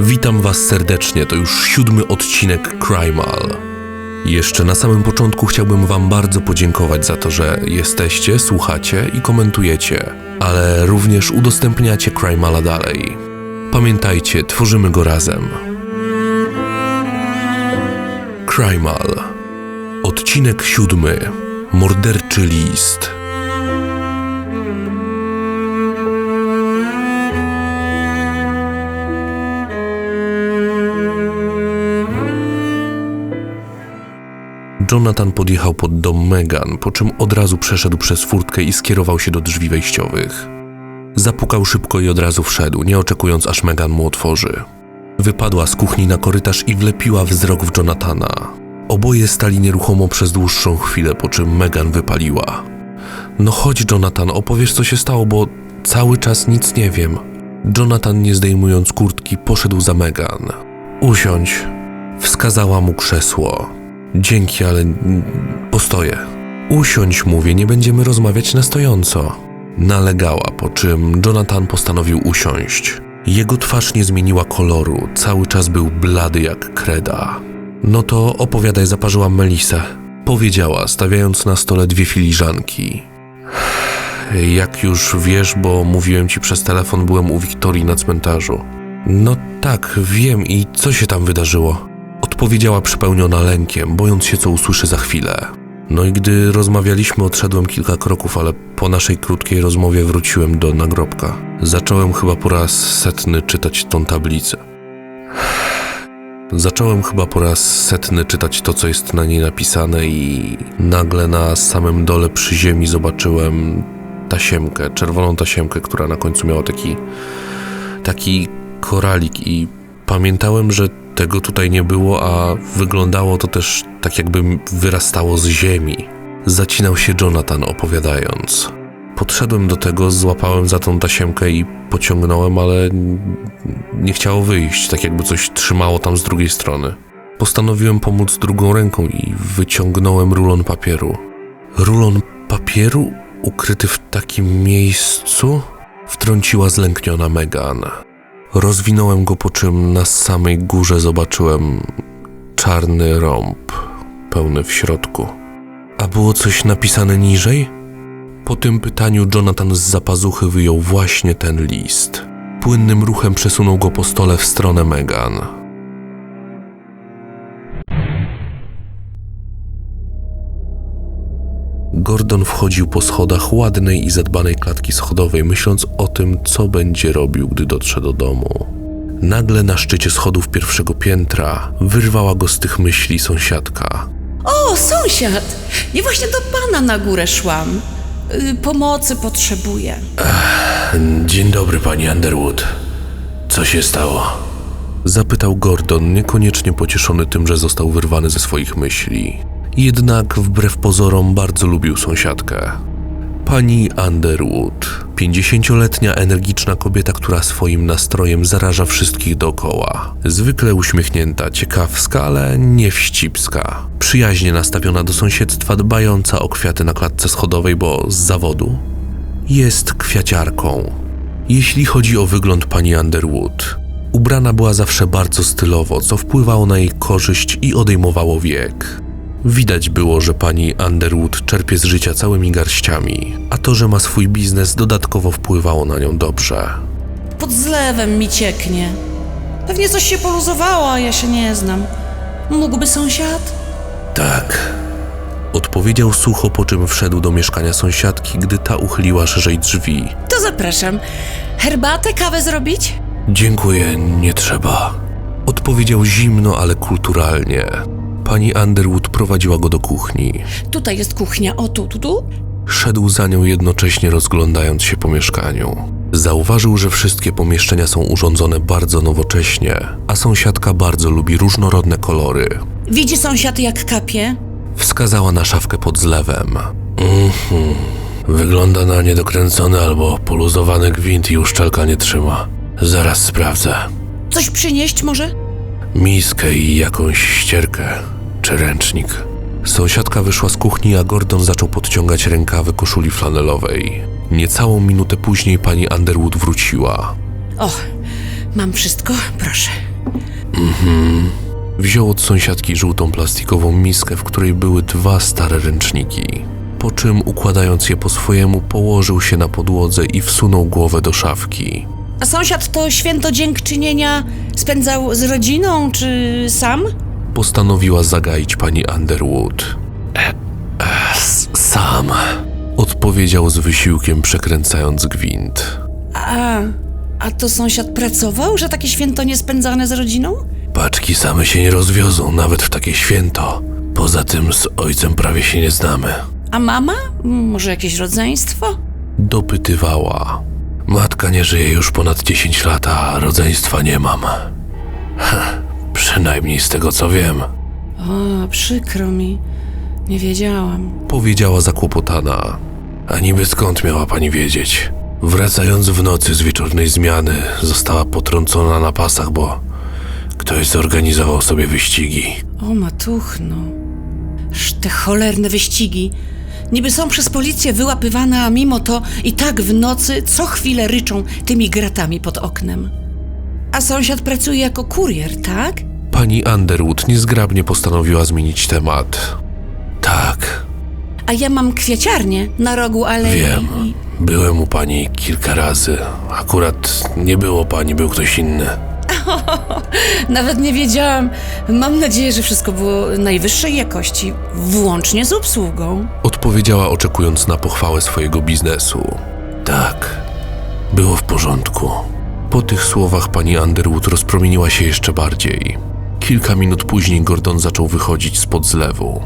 Witam Was serdecznie, to już siódmy odcinek Crimal. Jeszcze na samym początku chciałbym Wam bardzo podziękować za to, że jesteście, słuchacie i komentujecie, ale również udostępniacie Crimala dalej. Pamiętajcie, tworzymy go razem. Crimal. Odcinek siódmy. Morderczy list. Jonathan podjechał pod dom Megan, po czym od razu przeszedł przez furtkę i skierował się do drzwi wejściowych. Zapukał szybko i od razu wszedł, nie oczekując aż Megan mu otworzy. Wypadła z kuchni na korytarz i wlepiła wzrok w Jonathana. Oboje stali nieruchomo przez dłuższą chwilę, po czym Megan wypaliła. No chodź, Jonathan, opowiesz co się stało, bo cały czas nic nie wiem. Jonathan, nie zdejmując kurtki, poszedł za Megan. Usiądź. Wskazała mu krzesło. Dzięki, ale postoję. Usiądź, mówię, nie będziemy rozmawiać na stojąco. Nalegała, po czym Jonathan postanowił usiąść. Jego twarz nie zmieniła koloru, cały czas był blady jak kreda. No to opowiadaj, zaparzyłam Melisę. Powiedziała, stawiając na stole dwie filiżanki. Jak już wiesz, bo mówiłem ci przez telefon, byłem u Wiktorii na cmentarzu. No tak, wiem i co się tam wydarzyło? Odpowiedziała przypełniona lękiem, bojąc się, co usłyszy za chwilę. No i gdy rozmawialiśmy, odszedłem kilka kroków, ale po naszej krótkiej rozmowie wróciłem do nagrobka. Zacząłem chyba po raz setny czytać tą tablicę. Zacząłem chyba po raz setny czytać to, co jest na niej napisane, i nagle na samym dole przy ziemi zobaczyłem tasiemkę, czerwoną tasiemkę, która na końcu miała taki, taki koralik, i pamiętałem, że tego tutaj nie było, a wyglądało to też tak, jakby wyrastało z ziemi. Zacinał się Jonathan, opowiadając. Podszedłem do tego, złapałem za tą tasiemkę i pociągnąłem, ale nie chciało wyjść, tak jakby coś trzymało tam z drugiej strony. Postanowiłem pomóc drugą ręką i wyciągnąłem rulon papieru. Rulon papieru ukryty w takim miejscu? Wtrąciła zlękniona Megan. Rozwinąłem go, po czym na samej górze zobaczyłem czarny rąb, pełny w środku. A było coś napisane niżej? Po tym pytaniu Jonathan z zapazuchy wyjął właśnie ten list. Płynnym ruchem przesunął go po stole w stronę Megan. Gordon wchodził po schodach ładnej i zadbanej klatki schodowej, myśląc o tym, co będzie robił, gdy dotrze do domu. Nagle na szczycie schodów pierwszego piętra wyrwała go z tych myśli sąsiadka. O, sąsiad! Ja właśnie do pana na górę szłam. Y, pomocy potrzebuję. Dzień dobry, pani Underwood. Co się stało? Zapytał Gordon, niekoniecznie pocieszony tym, że został wyrwany ze swoich myśli. Jednak wbrew pozorom bardzo lubił sąsiadkę. Pani Underwood, 50-letnia energiczna kobieta, która swoim nastrojem zaraża wszystkich dookoła. Zwykle uśmiechnięta, ciekawska, ale nie wścibska. Przyjaźnie nastawiona do sąsiedztwa, dbająca o kwiaty na klatce schodowej, bo z zawodu jest kwiaciarką. Jeśli chodzi o wygląd pani Underwood, ubrana była zawsze bardzo stylowo, co wpływało na jej korzyść i odejmowało wiek. Widać było, że pani Underwood czerpie z życia całymi garściami, a to, że ma swój biznes, dodatkowo wpływało na nią dobrze. Pod zlewem mi cieknie. Pewnie coś się poluzowało, a ja się nie znam. Mógłby sąsiad? Tak. Odpowiedział sucho, po czym wszedł do mieszkania sąsiadki, gdy ta uchyliła szerzej drzwi. To zapraszam. Herbatę, kawę zrobić? Dziękuję, nie trzeba. Odpowiedział zimno, ale kulturalnie. Pani Underwood prowadziła go do kuchni. Tutaj jest kuchnia. O, tu, tu, tu? Szedł za nią jednocześnie rozglądając się po mieszkaniu. Zauważył, że wszystkie pomieszczenia są urządzone bardzo nowocześnie, a sąsiadka bardzo lubi różnorodne kolory. Widzi sąsiad jak kapie? Wskazała na szafkę pod zlewem. Mhm. Wygląda na niedokręcony albo poluzowany gwint i uszczelka nie trzyma. Zaraz sprawdzę. Coś przynieść może? Miskę i jakąś ścierkę czy ręcznik. Sąsiadka wyszła z kuchni, a Gordon zaczął podciągać rękawy koszuli flanelowej. Niecałą minutę później pani Underwood wróciła. O, mam wszystko, proszę. Wziął od sąsiadki żółtą plastikową miskę, w której były dwa stare ręczniki. Po czym, układając je po swojemu, położył się na podłodze i wsunął głowę do szafki. A sąsiad to święto dziękczynienia spędzał z rodziną, czy sam? Postanowiła zagaić pani Underwood. E, e, sam. Odpowiedział z wysiłkiem, przekręcając gwint. A, a to sąsiad pracował, że takie święto nie spędzane z rodziną? Paczki same się nie rozwiozą, nawet w takie święto. Poza tym z ojcem prawie się nie znamy. A mama? Może jakieś rodzeństwo? Dopytywała. Matka nie żyje już ponad 10 lat, a rodzeństwa nie mam. Heh, przynajmniej z tego co wiem. O, przykro mi. Nie wiedziałam. Powiedziała zakłopotana. A niby skąd miała pani wiedzieć? Wracając w nocy z wieczornej zmiany, została potrącona na pasach, bo ktoś zorganizował sobie wyścigi. O, matuchno. Ż te cholerne wyścigi. Niby są przez policję wyłapywane, a mimo to i tak w nocy co chwilę ryczą tymi gratami pod oknem. A sąsiad pracuje jako kurier, tak? Pani Underwood niezgrabnie postanowiła zmienić temat. Tak, A ja mam kwiaciarnię na rogu alei. wiem. Byłem u pani kilka razy. Akurat nie było pani, był ktoś inny. Nawet nie wiedziałam. Mam nadzieję, że wszystko było najwyższej jakości, włącznie z obsługą. Odpowiedziała, oczekując na pochwałę swojego biznesu. Tak, było w porządku. Po tych słowach pani Underwood rozpromieniła się jeszcze bardziej. Kilka minut później Gordon zaczął wychodzić spod zlewu.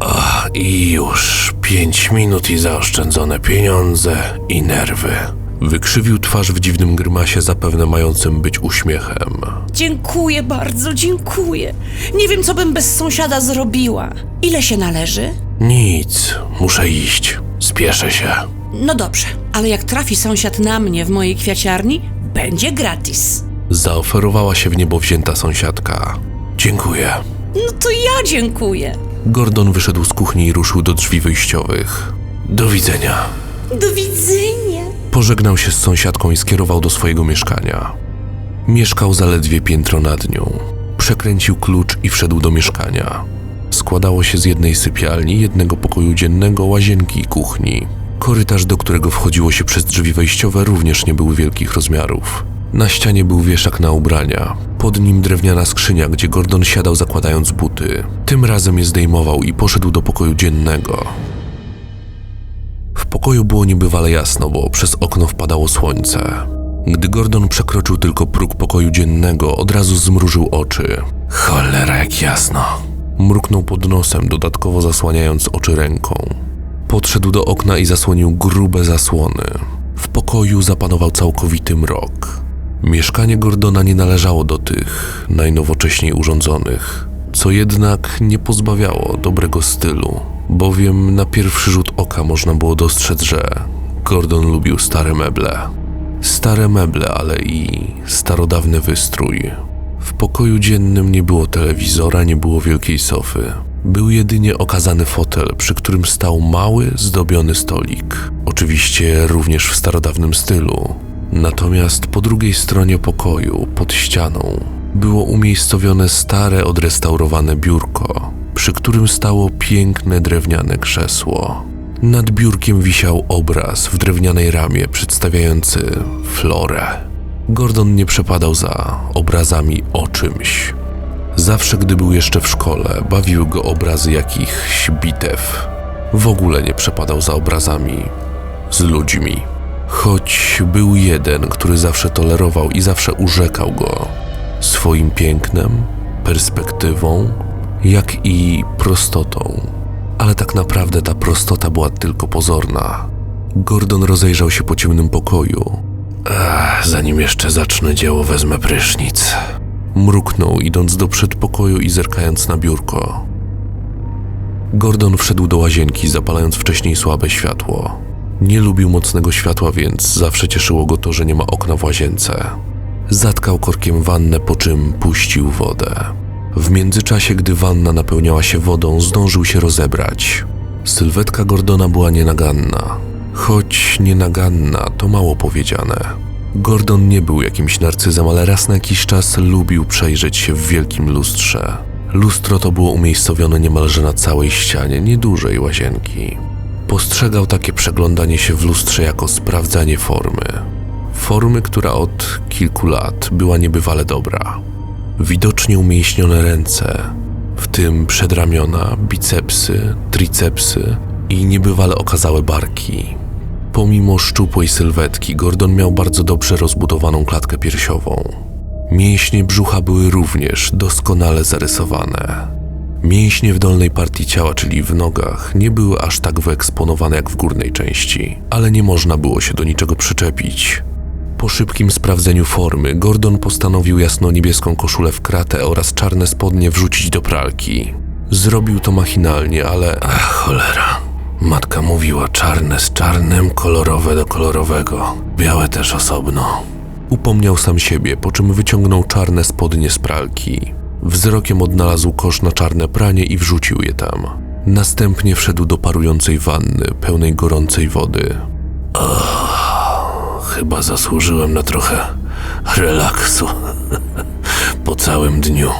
Ach, i już pięć minut i zaoszczędzone pieniądze i nerwy. Wykrzywił twarz w dziwnym grymasie, zapewne mającym być uśmiechem. Dziękuję bardzo, dziękuję. Nie wiem, co bym bez sąsiada zrobiła. Ile się należy? Nic, muszę iść. Spieszę się. No dobrze, ale jak trafi sąsiad na mnie w mojej kwiaciarni, będzie gratis. Zaoferowała się w niebo wzięta sąsiadka. Dziękuję. No to ja dziękuję. Gordon wyszedł z kuchni i ruszył do drzwi wyjściowych. Do widzenia. Do widzenia. Pożegnał się z sąsiadką i skierował do swojego mieszkania. Mieszkał zaledwie piętro nad nią. Przekręcił klucz i wszedł do mieszkania. Składało się z jednej sypialni, jednego pokoju dziennego, łazienki i kuchni. Korytarz, do którego wchodziło się przez drzwi wejściowe, również nie był wielkich rozmiarów. Na ścianie był wieszak na ubrania. Pod nim drewniana skrzynia, gdzie Gordon siadał zakładając buty. Tym razem je zdejmował i poszedł do pokoju dziennego. W pokoju było niebywale jasno, bo przez okno wpadało słońce. Gdy Gordon przekroczył tylko próg pokoju dziennego, od razu zmrużył oczy. Cholera, jak jasno. Mruknął pod nosem, dodatkowo zasłaniając oczy ręką. Podszedł do okna i zasłonił grube zasłony. W pokoju zapanował całkowity mrok. Mieszkanie Gordona nie należało do tych najnowocześniej urządzonych, co jednak nie pozbawiało dobrego stylu, bowiem na pierwszy rzut oka można było dostrzec, że Gordon lubił stare meble. Stare meble, ale i starodawny wystrój. W pokoju dziennym nie było telewizora, nie było wielkiej sofy. Był jedynie okazany fotel, przy którym stał mały, zdobiony stolik. Oczywiście również w starodawnym stylu. Natomiast po drugiej stronie pokoju, pod ścianą, było umiejscowione stare, odrestaurowane biurko, przy którym stało piękne drewniane krzesło. Nad biurkiem wisiał obraz w drewnianej ramie przedstawiający florę. Gordon nie przepadał za obrazami o czymś. Zawsze, gdy był jeszcze w szkole, bawiły go obrazy jakichś bitew. W ogóle nie przepadał za obrazami z ludźmi. Choć był jeden, który zawsze tolerował i zawsze urzekał go swoim pięknem, perspektywą, jak i prostotą. Ale tak naprawdę ta prostota była tylko pozorna. Gordon rozejrzał się po ciemnym pokoju. Ach, zanim jeszcze zacznę dzieło, wezmę prysznic. Mruknął, idąc do przedpokoju i zerkając na biurko. Gordon wszedł do łazienki, zapalając wcześniej słabe światło. Nie lubił mocnego światła, więc zawsze cieszyło go to, że nie ma okna w łazience. Zatkał korkiem wannę, po czym puścił wodę. W międzyczasie, gdy wanna napełniała się wodą, zdążył się rozebrać. Sylwetka Gordona była nienaganna. Choć nienaganna, to mało powiedziane. Gordon nie był jakimś narcyzem, ale raz na jakiś czas lubił przejrzeć się w wielkim lustrze. Lustro to było umiejscowione niemalże na całej ścianie niedużej łazienki. Postrzegał takie przeglądanie się w lustrze jako sprawdzanie formy. Formy, która od kilku lat była niebywale dobra. Widocznie umięśnione ręce, w tym przedramiona, bicepsy, tricepsy i niebywale okazałe barki. Pomimo szczupłej sylwetki, Gordon miał bardzo dobrze rozbudowaną klatkę piersiową. Mięśnie brzucha były również doskonale zarysowane. Mięśnie w dolnej partii ciała, czyli w nogach, nie były aż tak wyeksponowane jak w górnej części, ale nie można było się do niczego przyczepić. Po szybkim sprawdzeniu formy, Gordon postanowił jasno-niebieską koszulę w kratę oraz czarne spodnie wrzucić do pralki. Zrobił to machinalnie, ale... Ach, cholera. Matka mówiła czarne z czarnym, kolorowe do kolorowego, białe też osobno. Upomniał sam siebie, po czym wyciągnął czarne spodnie z pralki. Wzrokiem odnalazł kosz na czarne pranie i wrzucił je tam. Następnie wszedł do parującej wanny, pełnej gorącej wody. Chyba zasłużyłem na trochę relaksu po całym dniu.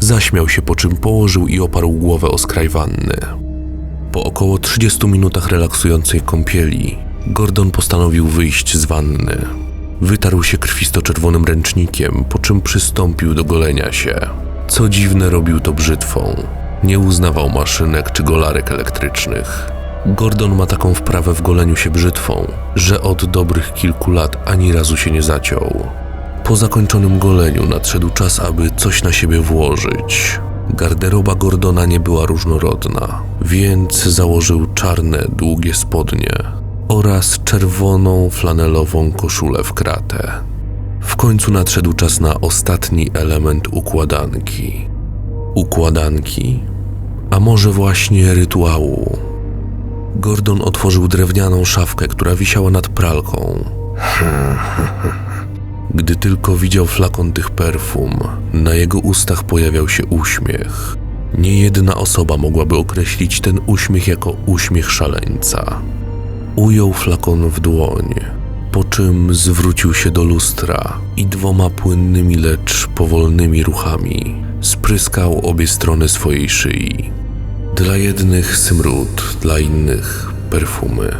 Zaśmiał się, po czym położył i oparł głowę o skraj wanny. Po około 30 minutach relaksującej kąpieli, Gordon postanowił wyjść z wanny. Wytarł się krwisto-czerwonym ręcznikiem, po czym przystąpił do golenia się. Co dziwne, robił to brzytwą. Nie uznawał maszynek czy golarek elektrycznych. Gordon ma taką wprawę w goleniu się brzytwą, że od dobrych kilku lat ani razu się nie zaciął. Po zakończonym goleniu nadszedł czas, aby coś na siebie włożyć. Garderoba Gordona nie była różnorodna, więc założył czarne, długie spodnie oraz czerwoną flanelową koszulę w kratę. W końcu nadszedł czas na ostatni element układanki. Układanki? A może właśnie rytuału? Gordon otworzył drewnianą szafkę, która wisiała nad pralką. Gdy tylko widział flakon tych perfum, na jego ustach pojawiał się uśmiech. Nie jedna osoba mogłaby określić ten uśmiech jako uśmiech szaleńca. Ujął flakon w dłoń, po czym zwrócił się do lustra i dwoma płynnymi, lecz powolnymi ruchami spryskał obie strony swojej szyi. Dla jednych smród, dla innych perfumy.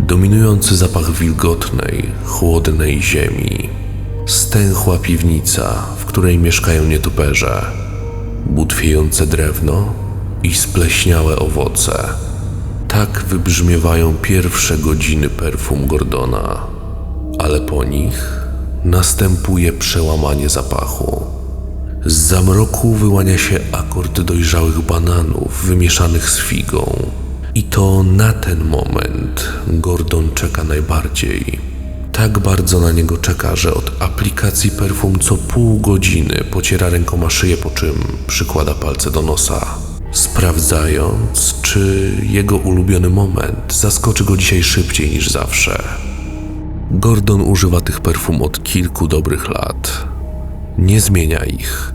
Dominujący zapach wilgotnej, chłodnej ziemi. Stęchła piwnica, w której mieszkają nietoperze. Butwiejące drewno i spleśniałe owoce. Tak wybrzmiewają pierwsze godziny perfum Gordona, ale po nich następuje przełamanie zapachu. Z zamroku wyłania się akord dojrzałych bananów wymieszanych z figą. I to na ten moment Gordon czeka najbardziej. Tak bardzo na niego czeka, że od aplikacji perfum co pół godziny pociera rękoma szyję, po czym przykłada palce do nosa, sprawdzając, czy jego ulubiony moment zaskoczy go dzisiaj szybciej niż zawsze. Gordon używa tych perfum od kilku dobrych lat. Nie zmienia ich.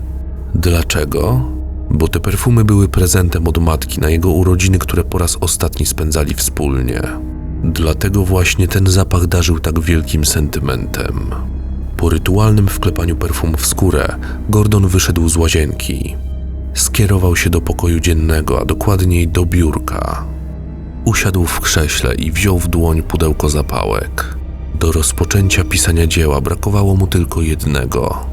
Dlaczego? Bo te perfumy były prezentem od matki na jego urodziny, które po raz ostatni spędzali wspólnie. Dlatego właśnie ten zapach darzył tak wielkim sentymentem. Po rytualnym wklepaniu perfum w skórę, Gordon wyszedł z łazienki. Skierował się do pokoju dziennego, a dokładniej do biurka. Usiadł w krześle i wziął w dłoń pudełko zapałek. Do rozpoczęcia pisania dzieła brakowało mu tylko jednego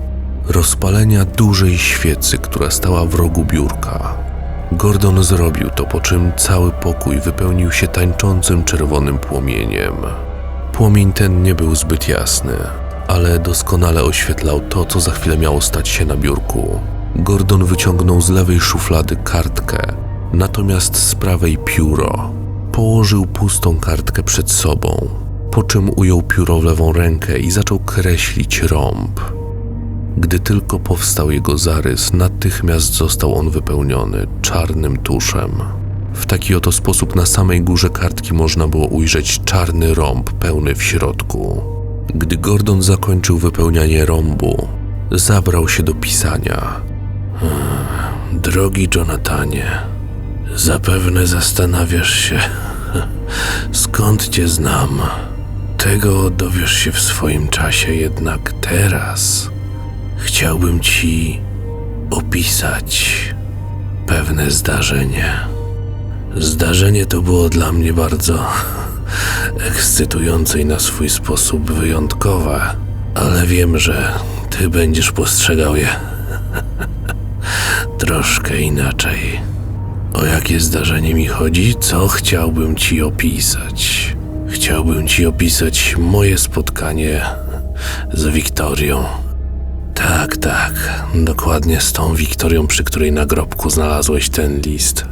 rozpalenia dużej świecy, która stała w rogu biurka. Gordon zrobił to, po czym cały pokój wypełnił się tańczącym czerwonym płomieniem. Płomień ten nie był zbyt jasny, ale doskonale oświetlał to, co za chwilę miało stać się na biurku. Gordon wyciągnął z lewej szuflady kartkę, natomiast z prawej pióro. Położył pustą kartkę przed sobą, po czym ujął pióro w lewą rękę i zaczął kreślić rąb. Gdy tylko powstał jego zarys, natychmiast został on wypełniony czarnym tuszem. W taki oto sposób na samej górze kartki można było ujrzeć czarny rąb pełny w środku. Gdy Gordon zakończył wypełnianie rąbu, zabrał się do pisania. Drogi Jonathanie, zapewne zastanawiasz się, skąd cię znam. Tego dowiesz się w swoim czasie, jednak teraz chciałbym ci opisać pewne zdarzenie. Zdarzenie to było dla mnie bardzo ekscytujące i na swój sposób wyjątkowe, ale wiem, że ty będziesz postrzegał je troszkę inaczej. O jakie zdarzenie mi chodzi? Co chciałbym ci opisać? Chciałbym ci opisać moje spotkanie z Wiktorią. Tak, tak, dokładnie z tą Wiktorią, przy której nagrobku znalazłeś ten list.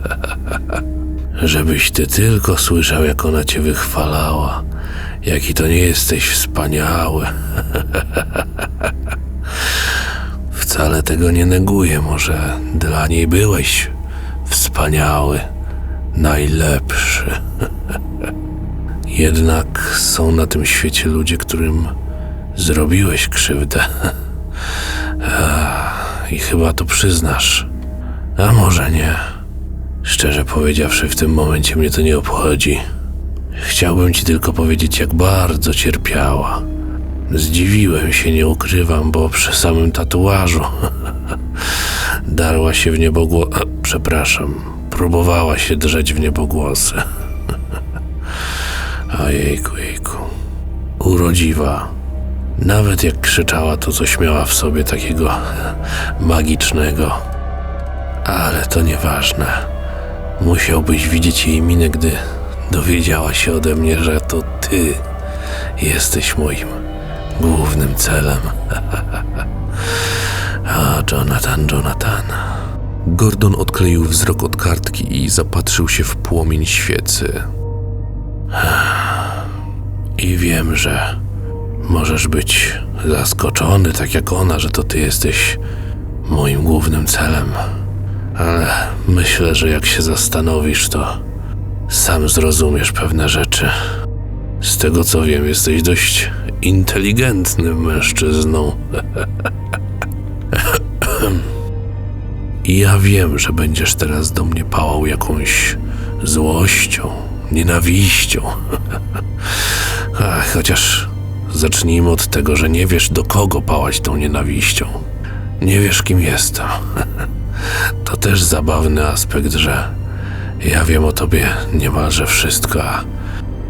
Żebyś ty tylko słyszał, jak ona cię wychwalała. Jaki to nie jesteś wspaniały. Wcale tego nie neguję, może dla niej byłeś wspaniały, najlepszy. Jednak są na tym świecie ludzie, którym zrobiłeś krzywdę. I chyba to przyznasz. A może nie. Szczerze powiedziawszy, w tym momencie mnie to nie obchodzi. Chciałbym ci tylko powiedzieć, jak bardzo cierpiała. Zdziwiłem się, nie ukrywam, bo przy samym tatuażu darła się w niebogło... A, przepraszam, próbowała się drzeć w niebogłosy. Ojejku, jejku. Urodziwa. Nawet jak krzyczała, to coś miała w sobie takiego magicznego. Ale to nieważne. Musiałbyś widzieć jej minę, gdy dowiedziała się ode mnie, że to ty jesteś moim głównym celem. A, Jonathan, Jonathan. Gordon odkleił wzrok od kartki i zapatrzył się w płomień świecy. I wiem, że możesz być zaskoczony, tak jak ona, że to ty jesteś moim głównym celem. Ale myślę, że jak się zastanowisz, to sam zrozumiesz pewne rzeczy. Z tego co wiem, jesteś dość inteligentnym mężczyzną. I ja wiem, że będziesz teraz do mnie pałał jakąś złością, nienawiścią. Ach, chociaż zacznijmy od tego, że nie wiesz do kogo pałać tą nienawiścią. Nie wiesz, kim jestem. To też zabawny aspekt, że ja wiem o tobie niemalże wszystko, a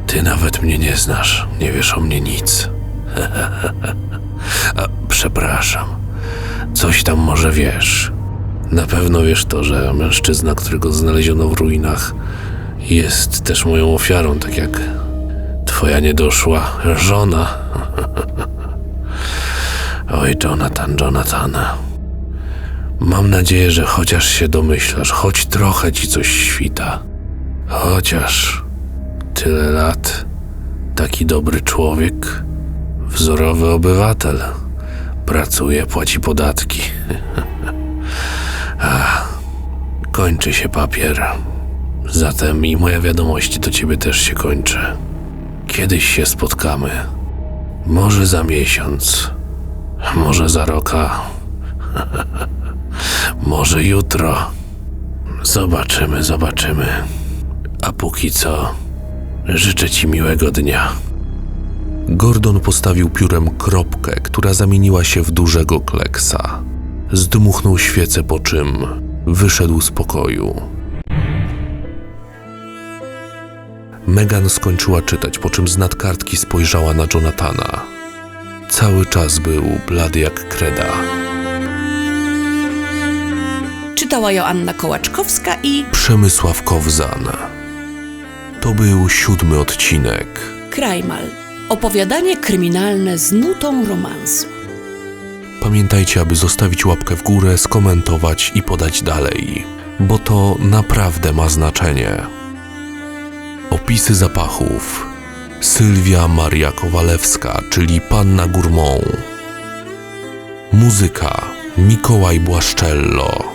ty nawet mnie nie znasz, nie wiesz o mnie nic. a, przepraszam, coś tam może wiesz. Na pewno wiesz to, że mężczyzna, którego znaleziono w ruinach, jest też moją ofiarą, tak jak twoja niedoszła żona. Oj, Jonathan, Jonathan. Mam nadzieję, że chociaż się domyślasz, choć trochę ci coś świta. Chociaż tyle lat, taki dobry człowiek, wzorowy obywatel, pracuje, płaci podatki. A, kończy się papier. Zatem i moja wiadomość do ciebie też się kończy. Kiedyś się spotkamy. Może za miesiąc, może za roka. Może jutro. Zobaczymy, zobaczymy. A póki co, życzę ci miłego dnia. Gordon postawił piórem kropkę, która zamieniła się w dużego kleksa. Zdmuchnął świecę, po czym wyszedł z pokoju. Megan skończyła czytać, po czym z nadkartki spojrzała na Jonathana. Cały czas był blady jak kreda. Czytała Joanna Kołaczkowska i Przemysław Kowzan. To był siódmy odcinek. Krajmal. Opowiadanie kryminalne z nutą romansu. Pamiętajcie, aby zostawić łapkę w górę, skomentować i podać dalej, bo to naprawdę ma znaczenie. Opisy zapachów. Sylwia Maria Kowalewska, czyli Panna Gourmand. Muzyka Mikołaj Błaszczello.